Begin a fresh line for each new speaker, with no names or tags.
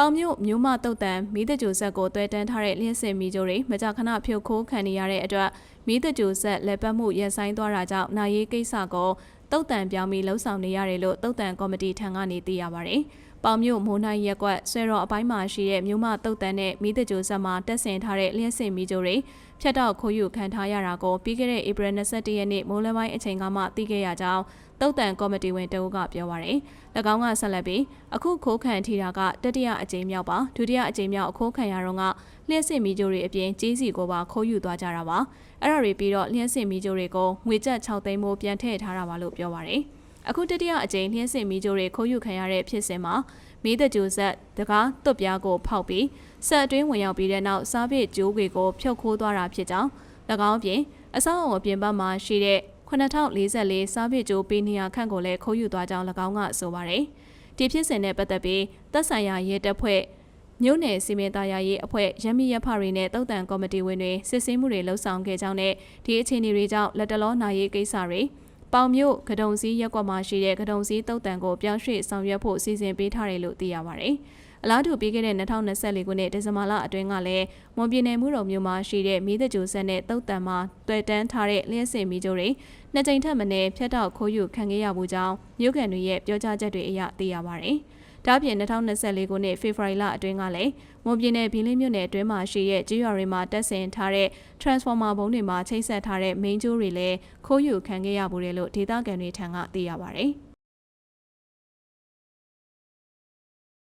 ပေါင်မြို့မြို့မတုတ်တန်မီးတကြိုဆက်ကိုတွဲတန်းထားတဲ့လျှက်စင်မီးကြိုတွေမကြာခဏဖြုတ်ခိုးခံနေရတဲ့အတွက်မီးတကြိုဆက်လက်ပတ်မှုရပ်ဆိုင်းသွားတာကြောင့်နိုင်ရေးကိစ္စကိုတုတ်တန်ပြောင်းပြီးလှုပ်ဆောင်နေရတယ်လို့တုတ်တန်ကော်မတီထံကနေသိရပါတယ်။ပေါင်မြို့မိုးနိုင်ရက်ကွက်ဆွဲတော်အပိုင်းမှာရှိတဲ့မြို့မတုတ်တန်နဲ့မီးတကြိုဆက်မှာတက်ဆင်ထားတဲ့လျှက်စင်မီးကြိုတွေဖြတ်တော့ခိုးယူခံထားရတာကိုပြီးခဲ့တဲ့ဧပြီ21ရက်နေ့မိုးလယ်ပိုင်းအချိန်ကမှသိခဲ့ရကြောင်းတုတ်တန်ကော်မတီဝင်တအုပ်ကပြောပါရယ်၎င်းကဆက်လက်ပြီးအခုခိုးခံထီတာကတတိယအကြိမ်မြောက်ပါဒုတိယအကြိမ်မြောက်အခိုးခံရတော့ကလျှက်စစ်မီကြိုတွေအပြင်ကြီးစီကိုပါခိုးယူသွားကြတာပါအဲ့ဒါတွေပြီးတော့လျှက်စစ်မီကြိုတွေကိုငွေကျပ်6သိန်းမိုးပြန်ထည့်ထားတာပါလို့ပြောပါရယ် အခုတတိယအကြိမ်လျှက်စစ်မီကြိုတွေခိုးယူခံရတဲ့ဖြစ်စဉ်မှာမီးတကြိုဆက်တကားတွတ်ပြားကိုဖောက်ပြီးဆက်အတွင်းဝင်ရောက်ပြီးတဲ့နောက်စားပစ်ကျိုးတွေကိုဖြုတ်ခိုးသွားတာဖြစ်ကြောင်း၎င်းပြင်အဆောက်အအုံအပြင်ဘက်မှာရှိတဲ့9044စားပစ်ကျိုးပေးနေရခန့်ကိုလည်းခိုးယူသွားကြောင်း၎င်းကဆိုပါတယ်။ဒီဖြစ်စဉ်နဲ့ပတ်သက်ပြီးသက်ဆိုင်ရာရဲတပ်ဖွဲ့မြို့နယ်စီမံသားယာရေးအဖွဲ့ရမီရဖတွေနဲ့တုတ်တန်ကော်မတီဝင်တွေစစ်ဆေးမှုတွေလှုပ်ဆောင်ခဲ့ကြောင်းနဲ့ဒီအခြေအနေတွေကြောင့်လက်တလောနာရေးကိစ္စတွေ ပေါင်မြို့ကဒုံစည်းရက်ကွက်မှာရှိတဲ့ကဒုံစည်းတုတ်တန်ကိုပြောင်းရွှေ့ဆောင်ရွက်ဖို့စီစဉ်ပေးထားတယ်လို့သိရပါတယ်။အလားတူပြီးခဲ့တဲ့2024ခုနှစ်ဒီဇင်ဘာလအတွင်းကလည်းမွန်ပြည်နယ်မှုတော်မြို့မှာရှိတဲ့မီးတကြိုဆက်နဲ့တုတ်တန်မှာတွေ့တန်းထားတဲ့လျှက်စင်မီးကြိုတွေနှစ်ကြိမ်ထက်မနည်းဖျက်တောက်ခိုးယူခံခဲ့ရမှုကြောင့်မြို့ကန်တွေရဲ့ပြောကြားချက်တွေအရသိရပါတယ်။ ဒါ့အပြင်2024ခုနှစ်ဖေဖော်ဝါရီလအတွင်းကလည်းမွန်ပြည်နယ်ဘီလင်းမြို့နယ်အတွင်းမှာရှိတဲ့ကြေးရွာတွေမှာတက်ဆင်ထားတဲ့ transformer ဘုံတွေမှာချိတ်ဆက်ထားတဲ့ main ကြိုးတွေလည်းခိုးယူခံခဲ့ရမှုတယ်လို့ဒေသခံတွေထံကသိရပါတယ်။